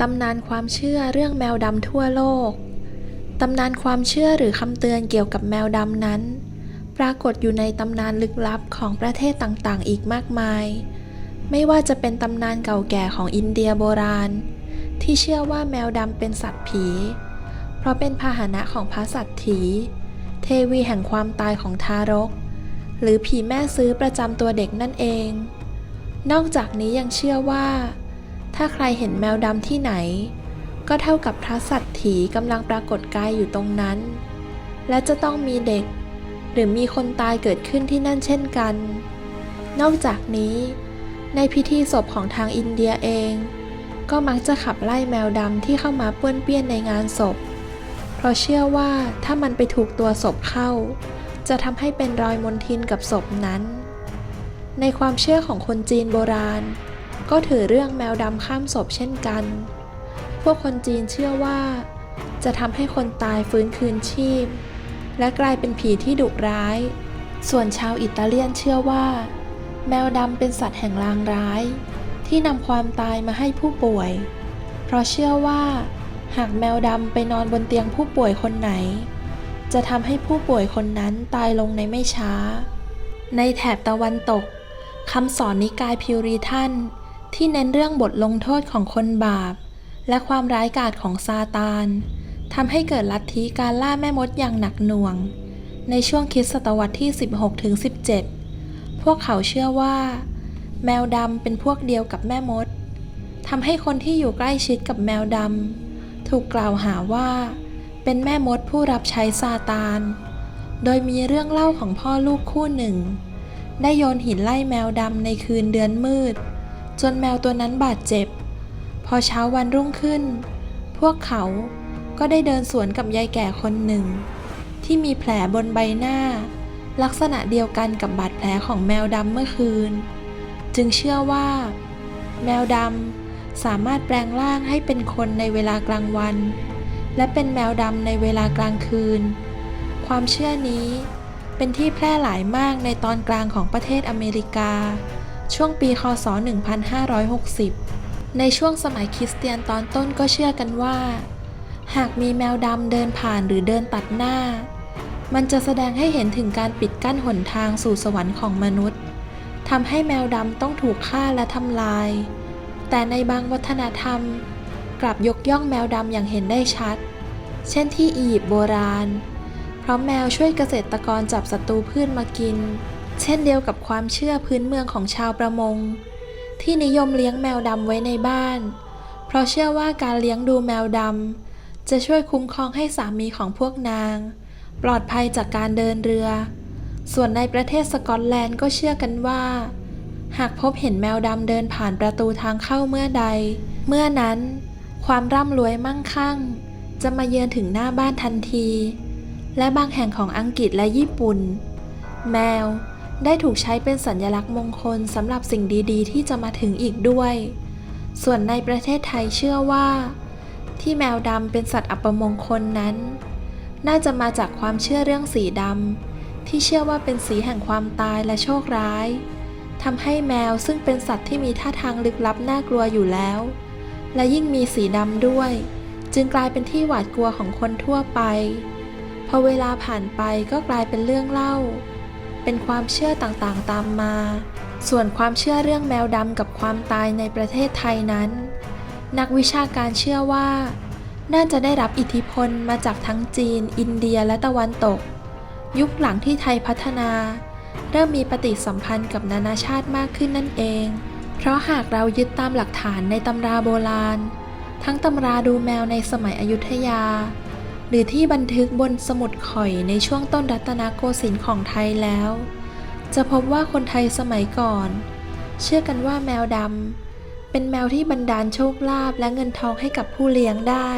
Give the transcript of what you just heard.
ตำนานความเชื่อเรื่องแมวดำทั่วโลก ตำนานความเชื่อหรือคำเตือนเกี่ยวกับแมวดำนั้น ปรากฏอยู่ในตำนานลึกลับของประเทศต่างๆ อีกมากมาย ไม่ว่าจะเป็นตำนานเก่าแก่ของอินเดียโบราณ ที่เชื่อว่าแมวดำเป็นสัตว์ผี เพราะเป็นพาหนะของพระสัตว์ถีเทวีแห่งความตายของทารก หรือผีแม่ซื้อประจำตัวเด็กนั่นเอง นอกจากนี้ยังเชื่อว่า ถ้าใครเห็นแมวดำที่ไหน ก็เท่ากับพระสัตว์ถีกำลังปรากฏกายอยู่ตรงนั้น และจะต้องมีเด็ก หรือมีคนตายเกิดขึ้นที่นั่นเช่นกัน นอกจากนี้ ในพิธีศพของทางอินเดียเอง ก็มักจะขับไล่แมวดำที่เข้ามาป้วนเปี้ยนในงานศพ เพราะเชื่อว่าถ้ามันไปถูกตัวศพเข้า จะทำให้เป็นรอยมนทินกับศพนั้น ในความเชื่อของคนจีนโบราณ ก็ถือเรื่องแมวดำข้ามศพเช่นกัน พวกคนจีนเชื่อว่า จะทำให้คนตายฟื้นคืนชีพ และกลายเป็นผีที่ดุร้าย ส่วนชาวอิตาเลียนเชื่อว่า แมวดำเป็นสัตว์แห่งลางร้าย ที่นำความตายมาให้ผู้ป่วย เพราะเชื่อว่า หากแมวดำไปนอนบนเตียงผู้ป่วยคนไหน จะทำให้ผู้ป่วยคนนั้นตายลงในไม่ช้า ในแถบตะวันตกคำสอนนิกายพิวรีทัน ที่เน้นเรื่องบทลงโทษของคนบาป และความร้ายกาจของซาตานทำให้เกิดลัทธิการล่าแม่มดอย่างหนักหน่วง ในช่วงคริดศตวรรษที่ 16ถึง17 พวกเขาเชื่อว่า แมวดำเป็นพวกเดียวกับแม่มดทำให้คนที่อยู่ใกล้ชิดกับแมวดำถูกกล่าวหาว่า เป็นแม่มดผู้รับใช้ซาตาน โดยมีเรื่องเล่าของพ่อลูกคู่หนึ่ง ได้โยนหินไล่แมวดำในคืนเดือนมืด จนแมวตัวนั้นบาดเจ็บ พอเช้าวันรุ่งขึ้น พวกเขาก็ได้เดินสวนกับยายแก่คนหนึ่ง ที่มีแผลบนใบหน้า ลักษณะเดียวกันกับบาดแผลของแมวดำเมื่อคืน จึงเชื่อว่า แมวดำสามารถแปลงร่างให้เป็นคนในเวลากลางวัน และเป็นแมวดำในเวลากลางคืน ความเชื่อนี้เป็นที่แพร่หลายมากในตอนกลางของประเทศอเมริกา ช่วงปีคศ 1560 ในช่วงสมัยคริสเตียนตอนต้นก็เชื่อกันว่า หากมีแมวดำเดินผ่านหรือเดินตัดหน้า มันจะแสดงให้เห็นถึงการปิดกั้นหนทางสู่สวรรค์ของมนุษย์ทำให้แมวดำต้องถูกฆ่าและทำลาย แต่ในบางวัฒนธรรม กลับยกย่องแมวดำอย่างเห็นได้ชัด เช่นที่อียิปต์โบราณ เพราะแมวช่วยเกษตรกรจับศัตรูพืชมากิน เช่นเดียวกับความเชื่อพื้นเมืองของชาวประมง ที่นิยมเลี้ยงแมวดำไว้ในบ้าน เพราะเชื่อว่าการเลี้ยงดูแมวดำจะช่วยคุ้มครองให้สามีของพวกนาง ปลอดภัยจากการเดินเรือ ส่วนในประเทศสกอตแลนด์ก็เชื่อกันว่า หากพบเห็นแมวดำเดินผ่านประตูทางเข้าเมื่อใด เมื่อนั้นความร่ำรวยมั่งคั่ง จะมาเยือนถึงหน้าบ้านทันที และบางแห่งของอังกฤษและญี่ปุ่น แมว ได้ถูกใช้เป็นสัญลักษณ์มงคลสำหรับสิ่งดีๆ ที่จะมาถึงอีกด้วย ส่วนในประเทศไทยเชื่อว่า ที่แมวดำเป็นสัตว์อัปมงคลนั้น น่าจะมาจากความเชื่อเรื่องสีดำที่เชื่อว่าเป็นสีแห่งความตายและโชคร้ายทำให้แมวซึ่งเป็นสัตว์ที่มีท่าทางลึกลับน่ากลัวอยู่แล้ว และยิ่งมีสีดำด้วย จึงกลายเป็นที่หวาดกลัวของคนทั่วไป พอเวลาผ่านไปก็กลายเป็นเรื่องเล่า เป็นความเชื่อต่างๆตามมา ส่วนความเชื่อเรื่องแมวดำกับความตายในประเทศไทยนั้น นักวิชาการเชื่อว่า น่าจะได้รับอิทธิพลมาจากทั้งจีน อินเดียและตะวันตก ยุคหลังที่ไทยพัฒนา เริ่มมีปฏิสัมพันธ์กับนานาชาติมากขึ้นนั่นเอง เพราะหากเรายึดตามหลักฐานในตำราโบราณ ทั้งตำราดูแมวในสมัยอยุธยา หรือที่บันทึกบนสมุดข่อยในช่วงต้นรัตนโกสินทร์ของไทยแล้ว จะพบว่าคนไทยสมัยก่อน เชื่อกันว่าแมวดำเป็นแมวที่บันดาลโชคลาภและเงินทองให้กับผู้เลี้ยงได้